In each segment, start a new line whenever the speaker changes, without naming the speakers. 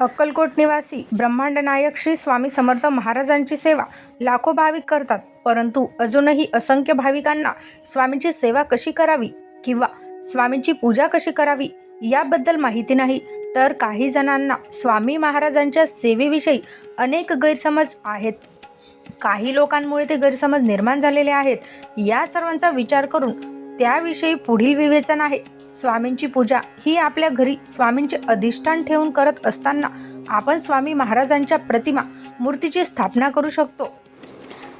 अक्कलकोट निवासी ब्रह्मांड नायक श्री स्वामी समर्थ महाराजांची सेवा लाखो भाविक करतात. परंतु अजूनही असंख्य भाविकांना स्वामींची सेवा कशी करावी किंवा स्वामींची पूजा कशी करावी याबद्दल माहिती नाही तर काही जणांना स्वामी महाराजांच्या सेवेविषयी अनेक गैरसमज आहेत. काही लोकांमुळे ते गैरसमज निर्माण झालेले आहेत. या सर्वांचा विचार करून त्याविषयी पुढील विवेचन आहे. स्वामींची पूजा ही आपल्या घरी स्वामींचे अधिष्ठान ठेवून करत असताना आपण स्वामी महाराजांच्या प्रतिमा मूर्तीची स्थापना करू शकतो.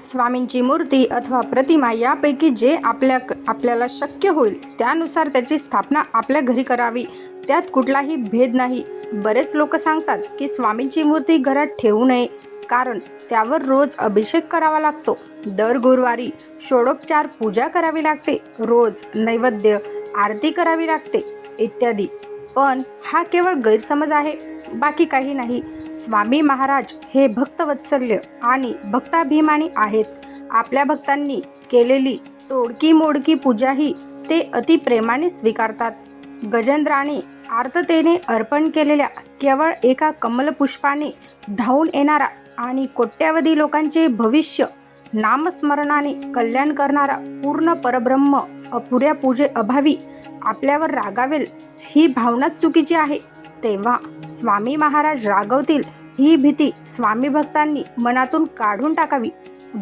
स्वामींची मूर्ती अथवा प्रतिमा यापैकी जे आपल्या आपल्याला शक्य होईल त्यानुसार त्याची स्थापना आपल्या घरी करावी. त्यात कुठलाही भेद नाही. बरेच लोक सांगतात की स्वामींची मूर्ती घरात ठेवू नये. कारण त्यावर रोज अभिषेक करावा लागतो. दर गुरुवारी षोडोपचार पूजा करावी लागते. रोज नैवेद्य आरती करावी लागते इत्यादी. पण हा केवळ गैरसमज आहे. बाकी काही नाही. स्वामी महाराज हे भक्तवत्सल्य आणि भक्ताभिमानी आहेत. आपल्या भक्तांनी केलेली तोडकी मोडकी पूजाही ते अतिप्रेमाने स्वीकारतात. गजेंद्राने आर्ततेने अर्पण केलेल्या केवळ एका कमलपुष्पाने धावून येणारा आणि कोट्यावधी लोकांचे भविष्य नामस्मरणाने कल्याण करणारा पूर्ण परब्रह्म अपुऱ्या पूजे अभावी आपल्यावर रागावेल ही भावनाच चुकीची आहे. तेव्हा स्वामी महाराज रागवतील ही भीती स्वामी भक्तांनी मनातून काढून टाकावी.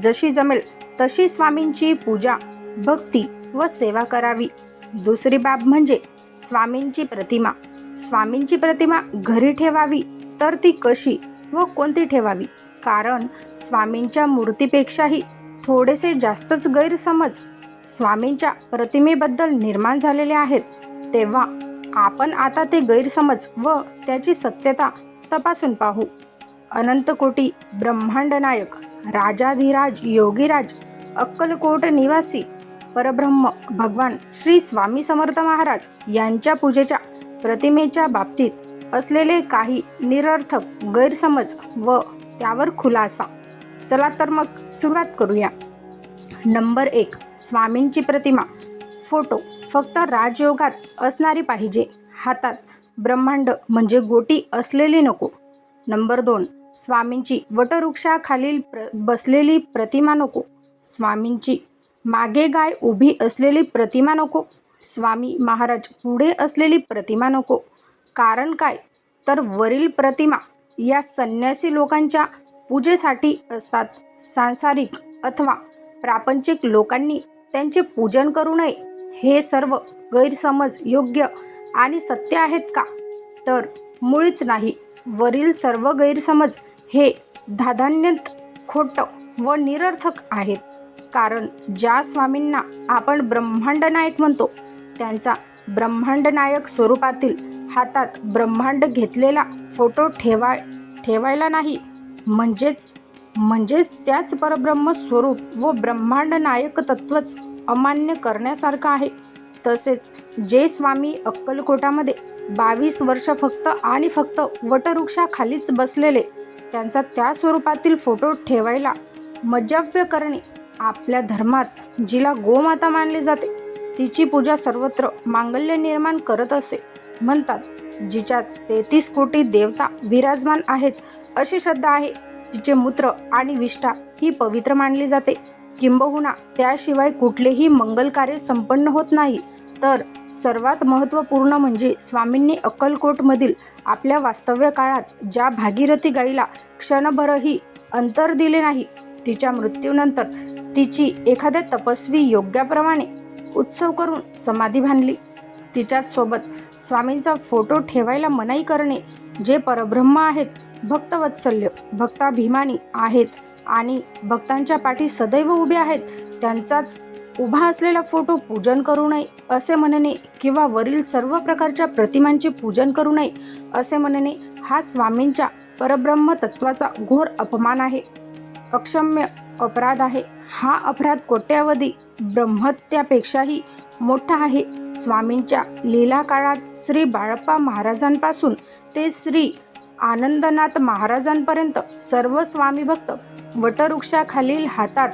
जशी जमेल तशी स्वामींची पूजा भक्ती व सेवा करावी. दुसरी बाब म्हणजे स्वामींची प्रतिमा. स्वामींची प्रतिमा घरी ठेवावी तर ती कशी व कोणती ठेवावी? कारण स्वामींच्या मूर्तीपेक्षाही थोडेसे जास्तच गैरसमज स्वामींच्या प्रतिमेबद्दल निर्माण झालेले आहेत. तेव्हा आपण आता ते गैरसमज व त्याची सत्यता तपासून पाहू. अनंतकोटी ब्रह्मांडनायक राजाधिराज योगीराज अक्कलकोट निवासी परब्रह्म भगवान श्री स्वामी समर्थ महाराज यांच्या पूजेच्या प्रतिमेच्या बाबतीत असलेले काही निरर्थक गैरसमज व त्यावर खुलासा. चला तर मग सुरुवात करूया. नंबर एक स्वामींची प्रतिमा. फोटो फक्त राजयोगात असणारी पाहिजे. हातात ब्रह्मांड म्हणजे गोटी असलेली नको. नंबर दोन स्वामींची वटवृक्षाखालील प्र बसलेली प्रतिमा नको. स्वामींची मागे गाय उभी असलेली प्रतिमा नको. स्वामी महाराज पुढे असलेली प्रतिमा नको. कारण काय? तर वरील प्रतिमा या संन्यासी लोकांच्या पूजेसाठी असतात. सांसारिक अथवा प्रापंचिक लोकांनी त्यांचे पूजन करू नये. हे सर्व गैरसमज योग्य आणि सत्य आहेत का? तर मुळीच नाही. वरील सर्व गैरसमज हे धाधान्यत खोटं व निरर्थक आहेत. कारण ज्या स्वामींना आपण ब्रह्मांड नायक म्हणतो त्यांचा ब्रह्मांड नायक स्वरूपातील हातात ब्रह्मांड घेतलेला फोटो ठेवा ठेवायला नाही. म्हणजेच म्हणजेच त्याच परब्रह्म स्वरूप व ब्रह्मांड नायक तत्वच अमान्य करण्यासारखं आहे. तसेच जे स्वामी अक्कलकोटामध्ये बावीस वर्ष फक्त आणि फक्त वटवृक्षाखालीच बसलेले त्यांचा त्या स्वरूपातील फोटो ठेवायला मजव्य करणे आपल्या धर्मात जिला गोमाता मानली जाते. तिची पूजा सर्वत्र मांगल्य निर्माण करत असे. म्हणतात जिच्याच तेहतीस कोटी देवता विराजमान आहेत अशी श्रद्धा आहे. तिचे मूत्र आणि विष्ठा ही पवित्र मानली जाते. किंबहुना त्याशिवाय कुठलेही मंगल कार्य संपन्न होत नाही. तर सर्वात महत्त्वपूर्ण म्हणजे स्वामींनी अक्कलकोटमधील आपल्या वास्तव्य काळात ज्या भागीरथी गाईला क्षणभरही अंतर दिले नाही तिच्या मृत्यूनंतर तिची एखाद्या तपस्वी योग्याप्रमाणे उत्सव करून समाधी बांधली. तिच्याच सोबत स्वामींचा फोटो ठेवायला मनाई करणे जे परब्रह्म आहेत भक्तवत्सल्य भक्ताभिमानी आहेत आणि भक्तांच्या पाठी सदैव उभे आहेत त्यांचाच उभा असलेला फोटो पूजन करू नये असे म्हणणे किंवा वरील सर्व प्रकारच्या प्रतिमांचे पूजन करू नये असे म्हणणे हा स्वामींच्या परब्रह्म तत्वाचा घोर अपमान आहे. अक्षम्य अपराध आहे. हा अपराध कोट्यावधी ब्रह्मत्यापेक्षाही मोठा आहे. स्वामींच्या लीला काळात श्री बाळप्पा महाराजांपासून ते श्री आनंदनाथ महाराजांपर्यंत सर्व स्वामी भक्त वटवृक्षाखालील हातात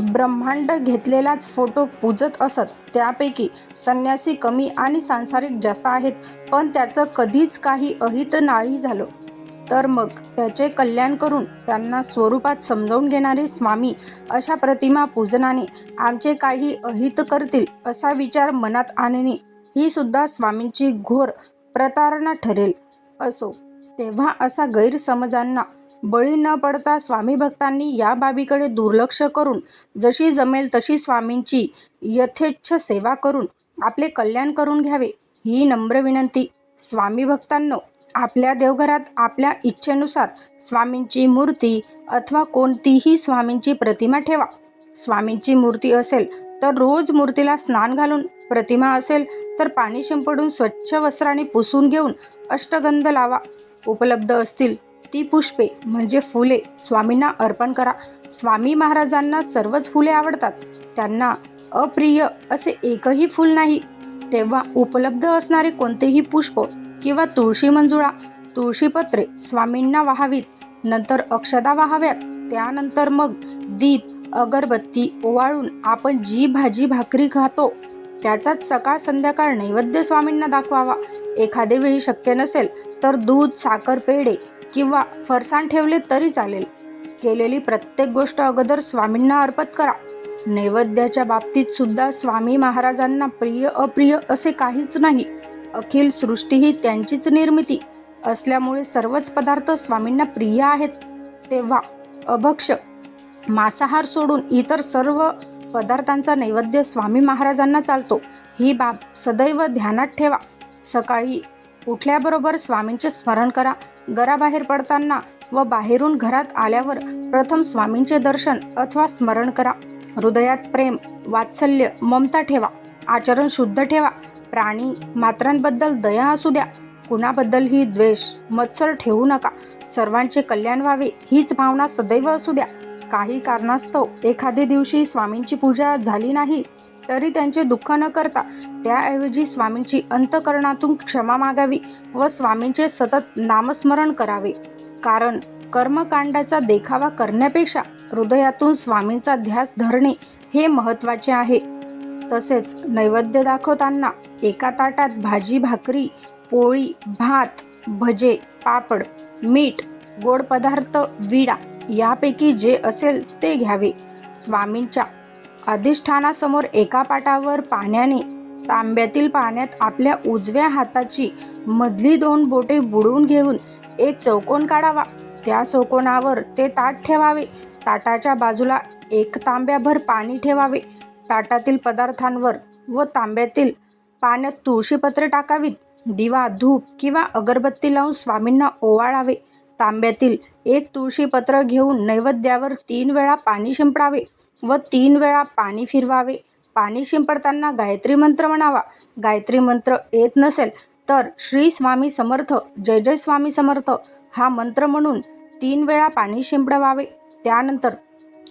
ब्रह्मांड घेतलेलाच फोटो पूजत असत. त्यापैकी संन्यासी कमी आणि सांसारिक जास्त आहेत पण त्याचं कधीच काही अहित नाही झालं. तर मग त्याचे कल्याण करून त्यांना स्वरूपात समजावून घेणारे स्वामी अशा प्रतिमा पूजनाने आमचे काही अहित करतील असा विचार मनात आणणे ही सुद्धा स्वामींची घोर प्रतारणा ठरेल असो. तेव्हा असा गैरसमजांना बळी न पडता स्वामी भक्तांनी या बाबीकडे दुर्लक्ष करून जशी जमेल तशी स्वामींची यथेच्छ सेवा करून आपले कल्याण करून घ्यावे ही नम्र विनंती स्वामी भक्तांनो. आपल्या देवघरात आपल्या इच्छेनुसार स्वामींची मूर्ती अथवा कोणतीही स्वामींची प्रतिमा ठेवा. स्वामींची मूर्ती असेल तर रोज मूर्तीला स्नान घालून प्रतिमा असेल तर पाणी शिंपडून स्वच्छ वस्त्राने पुसून घेऊन अष्टगंध लावा. उपलब्ध असतील ती पुष्पे म्हणजे फुले स्वामींना अर्पण करा. स्वामी महाराजांना सर्वच फुले आवडतात. त्यांना अप्रिय असे एकही फूल नाही. तेव्हा उपलब्ध असणारे कोणतेही पुष्प किंवा तुळशी मंजुळा तुळशीपत्रे स्वामींना वाहावीत. नंतर अक्षदा वाहाव्यात. त्यानंतर मग दीप अगरबत्ती ओवाळून आपण जी भाजी भाकरी खातो त्याचाच सकाळ संध्याकाळ नैवेद्य स्वामींना दाखवावा. एखादे वेळी शक्य नसेल तर दूध साखर पेढे किंवा फरसाण ठेवले तरी चालेल. केलेली प्रत्येक गोष्ट अगोदर स्वामींना अर्पत करा. नैवेद्याच्या बाबतीत सुद्धा स्वामी महाराजांना प्रिय अप्रिय असे काहीच नाही. अखिल सृष्टी ही त्यांचीच निर्मिती असल्यामुळे सर्वच पदार्थ स्वामींना प्रिय आहेत. तेव्हा अभक्ष मांसाहार सोडून इतर सर्व पदार्थांचा नैवेद्य स्वामी महाराजांना चालतो. ही बाब सदैव ध्यानात ठेवा. सकाळी उठल्याबरोबर स्वामींचे स्मरण करा. घराबाहेर पडताना व बाहेरून घरात आल्यावर प्रथम स्वामींचे दर्शन अथवा स्मरण करा. हृदयात प्रेम वात्सल्य ममता ठेवा. आचरण शुद्ध ठेवा. प्राणी मात्रांबद्दल दया असू द्या. कुणाबद्दलही द्वेष मत्सर ठेवू नका. सर्वांचे कल्याण व्हावे हीच भावना सदैव असू द्या. काही कारणास्तव एखादे दिवशी स्वामींची पूजा झाली नाही तरी त्यांचे दुःख न करता त्याऐवजी स्वामींची अंतकरणातून क्षमा मागावी व स्वामींचे सतत नामस्मरण करावे. कारण कर्मकांडाचा देखावा करण्यापेक्षा हृदयातून स्वामींचा ध्यास धरणे हे महत्त्वाचे आहे. तसेच नैवेद्य दाखवताना एका ताटात भाजी भाकरी पोळी भात भजे पापड मीठ गोड पदार्थ विडा यापैकी जे असेल ते घ्यावे. स्वामींच्या अधिष्ठानासमोर एका पाटावर पाण्याने तांब्यातील पाण्यात आपल्या उजव्या हाताची मधली दोन बोटे बुडवून घेऊन एक चौकोन काढावा. त्या चौकोनावर ते ताट ठेवावे. ताटाच्या बाजूला एक तांब्याभर पाणी ठेवावे. ताटातील पदार्थांवर व तांब्यातील पाण्यात तुळशीपत्रे टाकावीत. दिवा धूप किंवा अगरबत्ती लावून स्वामींना ओवाळावे. तांब्यातील एक तुळशीपत्र घेऊन नैवेद्यावर तीन वेळा पाणी शिंपडावे व तीन वेळा पाणी फिरवावे. पाणी शिंपडताना गायत्री मंत्र म्हणावा. गायत्री मंत्र येत नसेल तर श्री स्वामी समर्थ जय जय स्वामी समर्थ हा मंत्र म्हणून तीन वेळा पाणी शिंपडवावे. त्यानंतर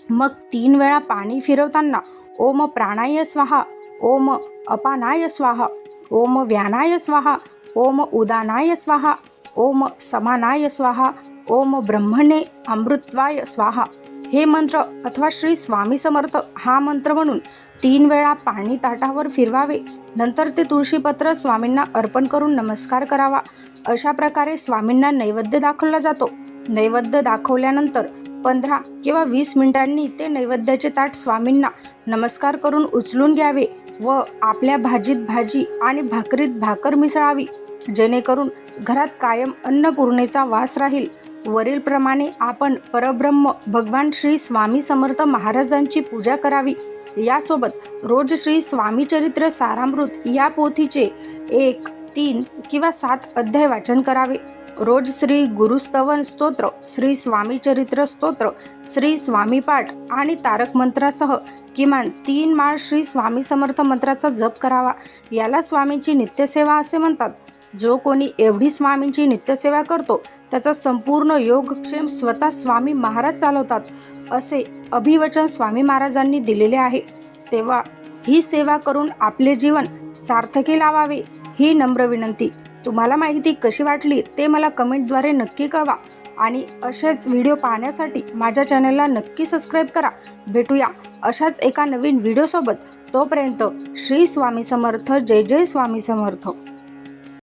मग तीन वेळा पाणी फिरवताना ओम प्राणाय स्वाहा ओम अपानाय स्वाहा ओम व्यानाय स्वाहा ओम उदानाय स्वाहा ओम समानाय स्वाहा ओम ब्रह्मणे अमृत्वाय स्वाहा. हे मंत्र अथवा श्री स्वामी समर्थ हा मंत्र म्हणून तीन वेळा पाणी ताटावर फिरवावे नंतर ते तुळशीपत्र स्वामींना अर्पण करून नमस्कार करावा. अशा प्रकारे स्वामींना नैवेद्य दाखवला जातो. नैवेद्य दाखवल्यानंतर पंधरा किंवा वीस मिनिटांनी ते नैवेद्याचे ताट स्वामींना नमस्कार करून उचलून घ्यावे व आपल्या भाजीत भाजी आणि भाकरीत भाकर मिसळावी. जेणेकरून घरात कायम अन्नपूर्णेचा वास राहील. वरीलप्रमाणे आपण परब्रह्म भगवान श्री स्वामी समर्थ महाराजांची पूजा करावी. यासोबत रोज श्री स्वामी चरित्र सारामृत या पोथीचे एक तीन किंवा सात अध्याय वाचन करावे. रोज श्री गुरुस्तवन स्तोत्र श्री स्वामीचरित्र स्तोत्र श्री स्वामी पाठ आणि तारक मंत्रासह किमान तीन माळ श्री स्वामी समर्थ मंत्राचा जप करावा. याला स्वामींची नित्यसेवा असे म्हणतात. जो कोणी एवढी स्वामींची नित्यसेवा करतो त्याचा संपूर्ण योगक्षेम स्वतः स्वामी महाराज चालवतात असे अभिवचन स्वामी महाराजांनी दिलेले आहे. तेव्हा ही सेवा करून आपले जीवन सार्थकी लावावे ही नम्र विनंती. तुम्हाला माहिती कशी वाटली ते मला कमेंटद्वारे नक्की कळवा. आणि असेच व्हिडिओ पाहण्यासाठी माझ्या चॅनलला नक्की सबस्क्राईब करा. भेटूया अशाच एका नवीन व्हिडिओसोबत. तोपर्यंत श्री स्वामी समर्थ जय जय स्वामी समर्थ.